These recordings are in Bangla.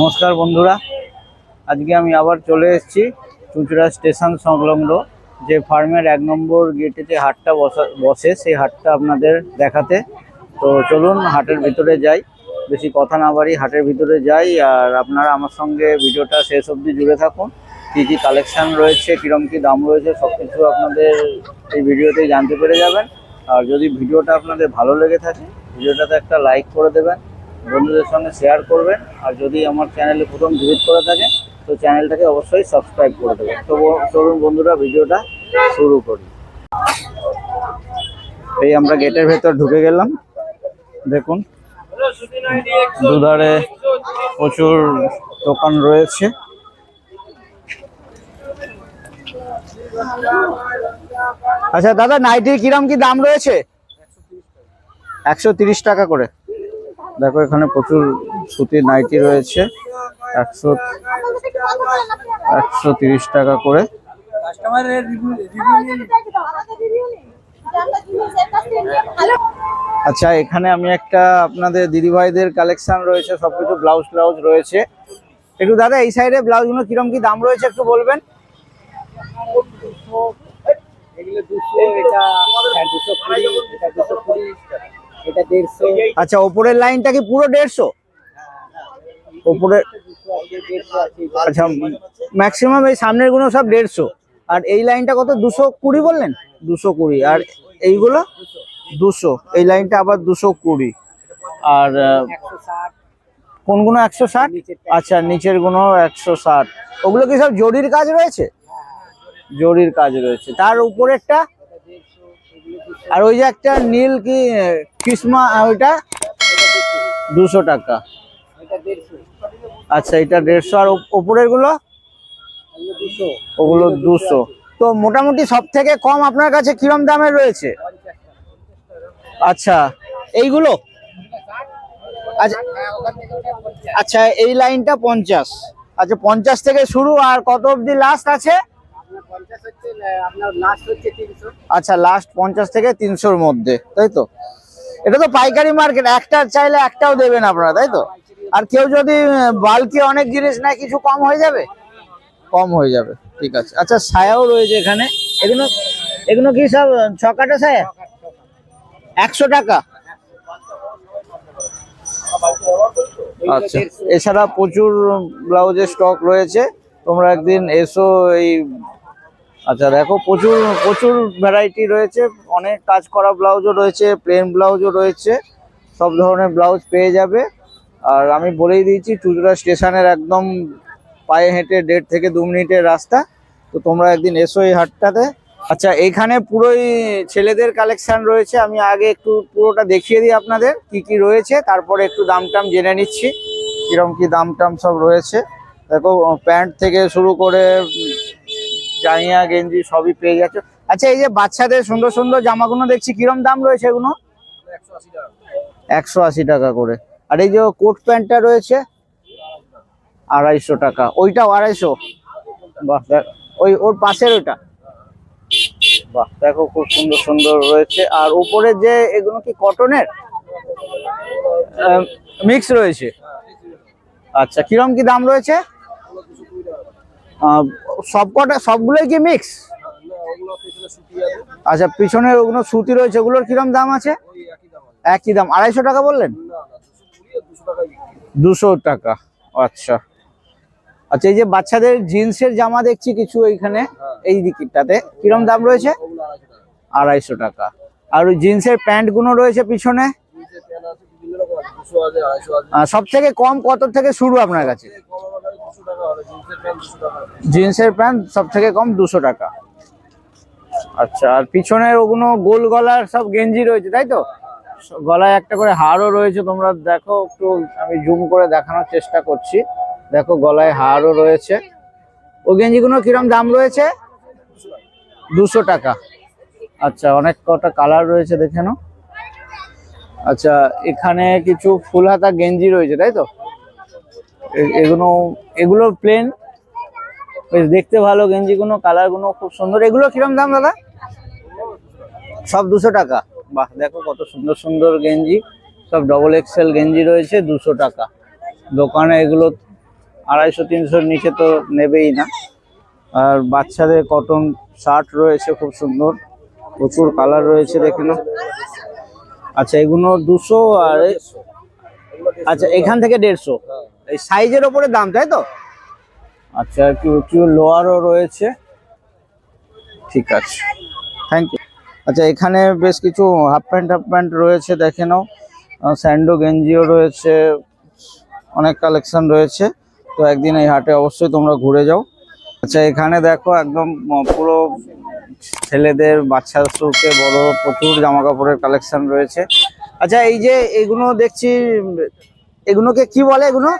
নমস্কার বন্ধুরা। আজকে আমি আবার চলে এসেছি চুঁচুড়া স্টেশন সংলগ্ন যে ফার্মের এক নম্বর গেটে যে হাটটা বসা, বসে সেই হাটটা আপনাদের দেখাতে। তো চলুন হাটের ভিতরে যাই। বেশি কথা না বাড়ি হাটের ভিতরে যাই আর আপনারা আমার সঙ্গে ভিডিওটা শেষ অবধি জুড়ে থাকুন। কী কী কালেকশান রয়েছে কীরকম কী দাম রয়েছে সব কিছু আপনাদের এই ভিডিওতেই জানতে পেরে যাবেন। আর যদি ভিডিওটা আপনাদের ভালো লেগে থাকে, ভিডিওটাতে একটা লাইক করে দেবেন। বন্ধুদের সঙ্গে শেয়ার করবেন। আর যদি আমার চ্যানেলে প্রথম ভিজিট করে থাকে তো চ্যানেলটাকে অবশ্যই সাবস্ক্রাইব করে দেবেন। তো চলুন বন্ধুরা, ভিডিওটা শুরু করি। এই আমরা গেটের ভেতর ঢুকে গেলাম। দেখুন, দুধারে প্রচুর দোকান রয়েছে। আচ্ছা দাদা নাইটির কিরম কি দাম রয়েছে? একশো টাকা করে। দেখো এখানে প্রচুর সুতির নাইটি রয়েছে। একশো একশো তিরিশ টাকা করে। আচ্ছা এখানে আমি একটা আপনাদের দিদিভাইদের কালেকশন রয়েছে সবকিছু ব্লাউজ ব্লাউজ রয়েছে। একটু দাদা এই সাইডে ব্লাউজগুলো কিরম কি দাম রয়েছে একটু বলবেন? এগুলো দুশো এটা দুশো এটা দেড়শো। আচ্ছা ওপরের লাইনটা কি পুরো দেড়শো? ওপরের দুশো আছে দেড়শো আছে আচ্ছা ম্যাক্সিমাম এই সামনেরগুলো সব দেড়শো। আর এই লাইনটা কত, দুশো কুড়ি বললেন? দুশো কুড়ি। আর এইগুলো? দুশো। এই লাইনটা আবার দুশো কুড়ি। আর কোনগুলো একশো ষাট? নিচেরটা আচ্ছা নিচেরগুলো একশো ষাট। ওগুলো কি সব জরির কাজ রয়েছে? জরির কাজ রয়েছে। তার উপরেরটা? আর ওই যে একটা নীল কি কিসমা ওইটা দুশো টাকা। আচ্ছা এটা দেড়শো। আর ওপ- ওপরেরগুলো ওগুলো দুশো। তো মোটামুটি সব থেকে কম আপনার কাছে কিরম দামের রয়েছে? আচ্ছা এইগুলো? আচ্ছা আচ্ছা এই লাইনটা পঞ্চাশ। আচ্ছা পঞ্চাশ থেকে শুরু আর কত অবধি লাস্ট আছে? আচ্ছা লাস্ট পঞ্চাশ থেকে তিনশোর মধ্যে তাই তো? এটা তো পাইকারি মার্কেট একটা চাইলে একটাও দেবেন আপনারা, তাই তো? আর কেউ যদি বাল্কে অনেক জিনিস নেয়, কিছু কম হয়ে যাবে? কম হয়ে যাবে, ঠিক আছে। আচ্ছা ছায়াও রয়েছে এখানে। এগুলো এগুলো কি সব ছকাটা ছায়া? একশো টাকা। আচ্ছা এছাড়া প্রচুর ব্লাউজের স্টক রয়েছে। তোমরা একদিন এসো, এই আচ্ছা দেখো প্রচুর প্রচুর ভ্যারাইটি রয়েছে। অনেক কাজ করা ব্লাউজও রয়েছে প্লেন ব্লাউজও রয়েছে। সব ধরনের ব্লাউজ পেয়ে যাবে। আর আমি বলেই দিয়েছি চুচড়া স্টেশনের একদম পায়ে হেঁটে দেড় থেকে দু মিনিটের রাস্তা। তো তোমরা একদিন এসো এই হাটটাতে। আচ্ছা এখানে পুরোই ছেলেদের কালেকশন রয়েছে। আমি আগে একটু পুরোটা দেখিয়ে দিই আপনাদের, কি কি রয়েছে। তারপরে একটু দাম টাম জেনে নিচ্ছি কীরকম কি দাম টাম সব রয়েছে। দেখো, প্যান্ট থেকে শুরু করে জাঙ্গিয়া গেঞ্জি সবই পেয়ে যাচ্ছে। আচ্ছা এই যে বাচ্চাদের সুন্দর সুন্দর জামাগুলো দেখছি, কিরম দাম রয়েছে এগুলো? একশো আশি টাকা করে। আর এই যে কোট প্যান্টটা রয়েছে, আড়াইশো টাকা। ওইটাও আড়াইশো? বাহ ওই ওর পাশের ওইটা? বাহ, দেখো খুব সুন্দর সুন্দর রয়েছে। আর উপরে যে এগুলো কি কটনের? মিক্স রয়েছে? আচ্ছা কিরম কি দাম রয়েছে? সবকটা সবগুলোই কি মিক্স আচ্ছা পিছনে ওগুলো সুতি রয়েছে ওগুলোর কিরম দাম আছে? একই দাম আড়াইশো টাকা বললেন? দুশো টাকা আচ্ছা। আচ্ছা এই যে বাচ্চাদের জিন্সের জামা দেখছি কিছু এইখানে এই দিকটাতে কিরম দাম রয়েছে? আড়াইশো টাকা। আর ওই জিন্সের প্যান্টগুলো রয়েছে পিছনে সব থেকে কম কত থেকে শুরু আপনার কাছে? জিন্সের প্যান্ট সব থেকে কম দুশো টাকা। আচ্ছা আর পিছনের ওগুলো গোল গলার সব গেঞ্জি রয়েছে, তাই তো? গলায় একটা করে হারও রয়েছে, তোমরা দেখো একটু, আমি জুম করে দেখানোর চেষ্টা করছি। দেখো গলায় হারও রয়েছে। ওই গেঞ্জিগুলো কিরম দাম রয়েছে? দুশো টাকা। আচ্ছা অনেক কটা কালার রয়েছে, দেখে আচ্ছা এখানে কিছু ফুল হাতা গেঞ্জি রয়েছে, তাই তো? এগুলো এগুলো প্লেন বেশ দেখতে ভালো গেঞ্জিগুলো কালারগুলো খুব সুন্দর। এগুলো কিরম দাম দাদা? সব দুশো টাকা। বাহ, দেখো কত সুন্দর সুন্দর গেঞ্জি। সব ডবল এক্সেল গেঞ্জি রয়েছে, দুশো টাকা। দোকানে এগুলো আড়াইশো, তিনশোর নিচে তো নেবেই না। আর বাচ্চাদের কটন শার্ট রয়েছে খুব সুন্দর। প্রচুর কালার রয়েছে, দেখে নাও। আচ্ছা এগুলো দুশো আর আচ্ছা এখান থেকে দেড়শো। এই সাইজের ওপরে দাম তাই তো? আচ্ছা একটু লোয়ারও রয়েছে। ঠিক আছে। থ্যাংক ইউ আচ্ছা এখানে বেশ কিছু হাফ প্যান্ট হাফ প্যান্ট রয়েছে দেখে নাও। স্যান্ডো গেঞ্জিও রয়েছে অনেক কালেকশন রয়েছে। তো একদিন এই হাটে অবশ্যই তোমরা ঘুরে যাও। আচ্ছা এখানে দেখো একদম পুরো ছেলেদের বাচ্চা সুকে বড় প্রচুর জামা কাপড়ের কালেকশন রয়েছে। আচ্ছা এই যে এগুলো দেখছি এগুলোকে কি বলে এগুলো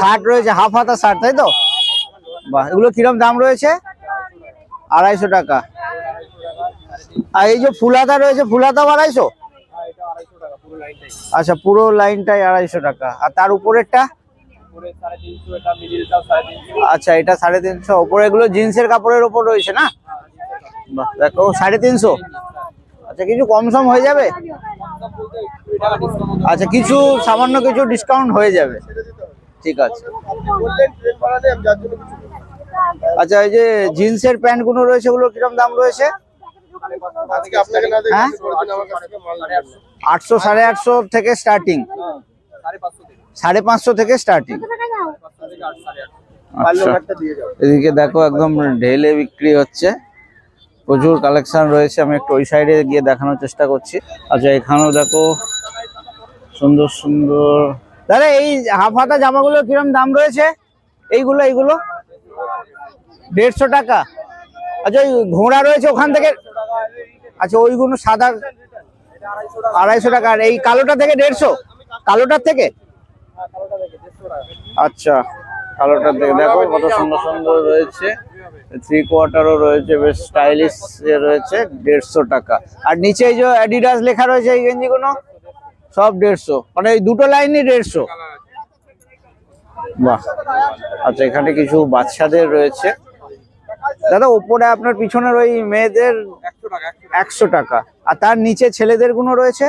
শার্ট রয়েছে হাফ হাতা শার্ট তাই তো? বাহ, এগুলো কিরম দাম রয়েছে? আড়াইশো টাকা। আর এই যে ফুল হাতা রয়েছে ফুল হাতাও আড়াইশো? আচ্ছা পুরো লাইনটাই আড়াইশো টাকা। আর তার উপরেরটা? আচ্ছা এটা সাড়ে তিনশো। ওপরে এগুলো জিন্সের কাপড়ের ওপর রয়েছে না? দেখো, সাড়ে তিনশো। আচ্ছা কিছু কম সম হয়ে যাবে? আচ্ছা কিছু সামান্য কিছু ডিসকাউন্ট হয়ে যাবে। ঠিক আছে। আচ্ছা এই যে জিন্সের প্যান্টগুলো রয়েছে ওগুলো কীরকম দাম রয়েছে? হ্যাঁ? আটশো সাড়ে আটশো থেকে স্টার্টিং সাড়ে পাঁচশো থেকে স্টার্টিং আচ্ছা। এদিকে দেখো, একদম ঢেলে বিক্রি হচ্ছে। প্রচুর কালেকশন রয়েছে, আমি একটু ওই সাইডে গিয়ে দেখানোর চেষ্টা করছি। আচ্ছা এখানেও দেখো সুন্দর সুন্দর। দাদা এই হাফ হাতা জামাগুলো কিরম দাম রয়েছে? এইগুলো এইগুলো? দেড়শো টাকা। আচ্ছা ওই ঘোড়া রয়েছে ওখান থেকে? আচ্ছা ওইগুলো সাদা আড়াইশো টাকা। আর এই কালোটা থেকে দেড়শো? কালোটার থেকে? আচ্ছা কালোটার থেকে। দেখো কত সুন্দর সুন্দর রয়েছে। থ্রি কোয়ার্টারও রয়েছে বেশ স্টাইলিশ রয়েছে দেড়শো টাকা। আর নিচে এই যে অ্যাডিডাস লেখা রয়েছে এই গেঞ্জিগুলো? সব দেড়শো। মানে এই দুটো লাইনই দেড়শো। বাহ। আচ্ছা এখানে কিছু বাচ্চাদের রয়েছে। দাদা ওপরে আপনার পিছনের ওই মেয়েদের একশো টাকা আর তার নিচে ছেলেদেরগুলো রয়েছে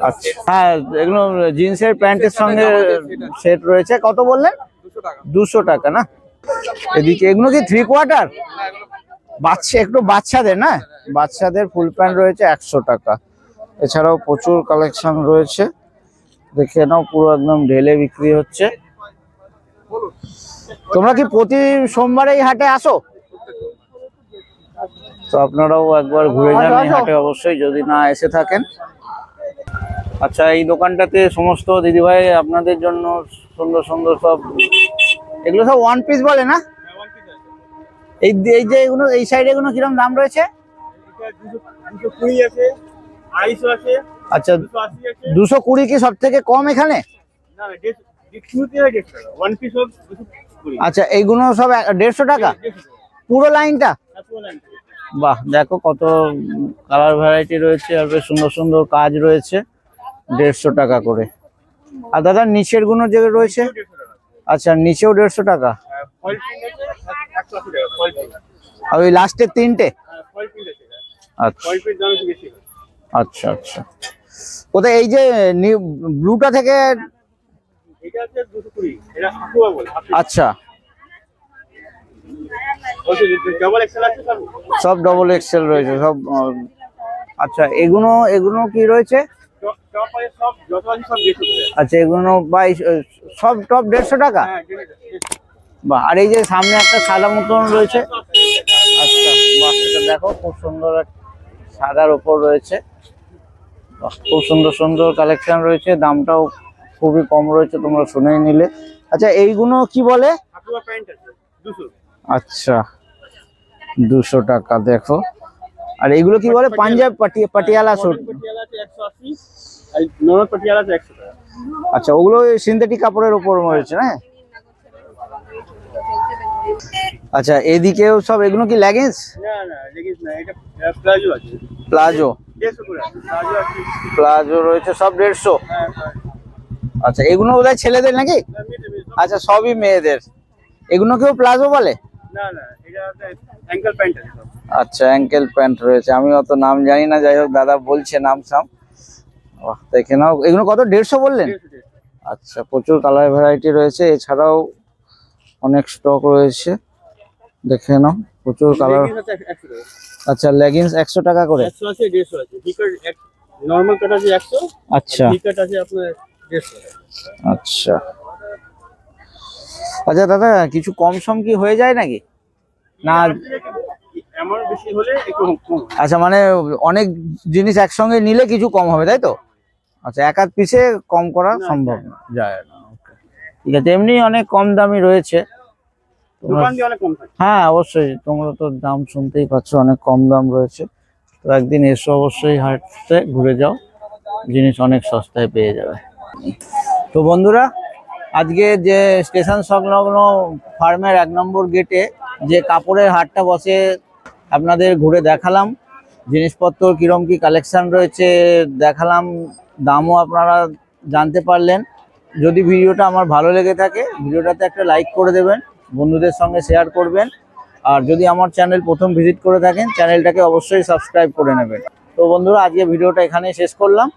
আচ্ছা। হ্যাঁ এগুলো জিন্সের প্যান্টের সঙ্গে সেট। রয়েছে। কত বললেন? দুশো টাকা। না? এদিকে এগুলো কি থ্রি কোয়ার্টার বাচ্চা, একটু বাচ্চাদের না? বাচ্চাদের ফুল প্যান্ট রয়েছে একশো টাকা। এছাড়াও প্রচুর কালেকশন রয়েছে। দেখে নাও, পুরো একদম ঢেলে বিক্রি হচ্ছে। তোমরা কি প্রতি সোমবার এই হাটে আসো? তো আপনারাও একবার ঘুরে যান এই হাটে অবশ্যই, যদি না এসে থাকেন। আচ্ছা এই দোকানটাতে সমস্ত দিদিভাই আপনাদের জন্য সুন্দর সুন্দর সব এগুলো সব ওয়ান পিস বলে না? এই এই যে এগুলো এই সাইডে এগুলো কীরকম দাম রয়েছে? আচ্ছা দুশো কুড়ি কি সব থেকে কম এখানে? হয় আচ্ছা এইগুলো সব এক- দেড়শো টাকা? পুরো লাইনটা line। বাহ দেখো কত কালার ভ্যারাইটি রয়েছে আর বেশ সুন্দর সুন্দর কাজ রয়েছে দেড়শো টাকা করে। আর দাদা নিচেরগুলো যে রয়েছে? আচ্ছা নিচেও দেড়শো টাকা? আর ওই লাস্টের তিনটে? আচ্ছা। আচ্ছা আচ্ছা। কোথায় এই যে ব্লুটা থেকে আচ্ছা। সব ডবল এক্সেল রয়েছে সব আচ্ছা এগুলো এগুলো কি রয়েছে? আচ্ছা এগুলো বাইশ সব টপ দেড়শো টাকা? হ্যাঁ বাহ আর এই যে সামনে একটা সাদা মতন রয়েছে। আচ্ছা বাহ এটা দেখো খুব সুন্দর সাদার ওপর রয়েছে। খুব সুন্দর সুন্দর কালেকশন রয়েছে। দামটাও খুবই কম রয়েছে তোমরা শুনেই নিলে। আচ্ছা এইগুলো কি বলে? আচ্ছা দুশো টাকা দেখো। আর এইগুলো কি বলে? পাঞ্জাব পাটি পাটিয়ালা একশো আচ্ছা ওগুলো সিনথেটিক কাপড়ের উপর রয়েছে না আচ্ছা এদিকেও সব এগুলো কি লেগিংস না না দেখিস না এটা প্লাজো আছে। প্লাজো। দেড়শো করে প্লাজো আছে। প্লাজো রয়েছে সব দেড়শো? হ্যাঁ আচ্ছা এগুলো বোধহয় ছেলেদের নাকি। আচ্ছা সবই মেয়েদের। এগুলো কেউ প্লাজো বলে? না না এটা অ্যাঙ্কেল প্যান্ট আছে আচ্ছা অ্যাঙ্কেল প্যান্ট রয়েছে। আমি অত নাম জানি না যাই হোক দাদা বলছে নাম সাম। দেখে নাও। এগুলো কত দেড়শো বললেন? আচ্ছা প্রচুর কালার ভ্যারাইটি রয়েছে। এছাড়াও অনেক স্টক রয়েছে। দেখে নাও প্রচুর কালার আচ্ছা লেগিংস একশো টাকা করে? আচ্ছা। আচ্ছা। আচ্ছা দাদা কিছু কম সম কি হয়ে যায় নাকি? না। আচ্ছা মানে অনেক জিনিস একসঙ্গে নিলে কিছু কম হবে তাই তো? আচ্ছা এক আধ পিসে কম করা সম্ভব না। যায়. ঠিক আছে এমনি অনেক কম দামি রয়েছে। হ্যাঁ অবশ্যই তোমরা তো দাম শুনতেই পাচ্ছ অনেক কম দাম রয়েছে। তো একদিন এসো অবশ্যই হাটতে ঘুরে যাও জিনিস অনেক সস্তায় পেয়ে যাবে। তো বন্ধুরা আজকে যে স্টেশন সংলগ্ন ফার্মের এক নম্বর গেটে যে কাপড়ের হাটটা বসে আপনাদের ঘুরে দেখালাম। জিনিসপত্র কিরম কি কালেকশন রয়েছে দেখালাম দামও আপনারা জানতে পারলেন। যদি ভিডিওটা আমার ভালো লেগে থাকে, ভিডিওটাতে একটা লাইক করে দেবেন, বন্ধুদের সঙ্গে শেয়ার করবেন। আর যদি আমার চ্যানেল প্রথম ভিজিট করে থাকেন চ্যানেলটাকে অবশ্যই সাবস্ক্রাইব করে নেবেন। তো বন্ধুরা, আজকে ভিডিওটা এখানেই শেষ করলাম।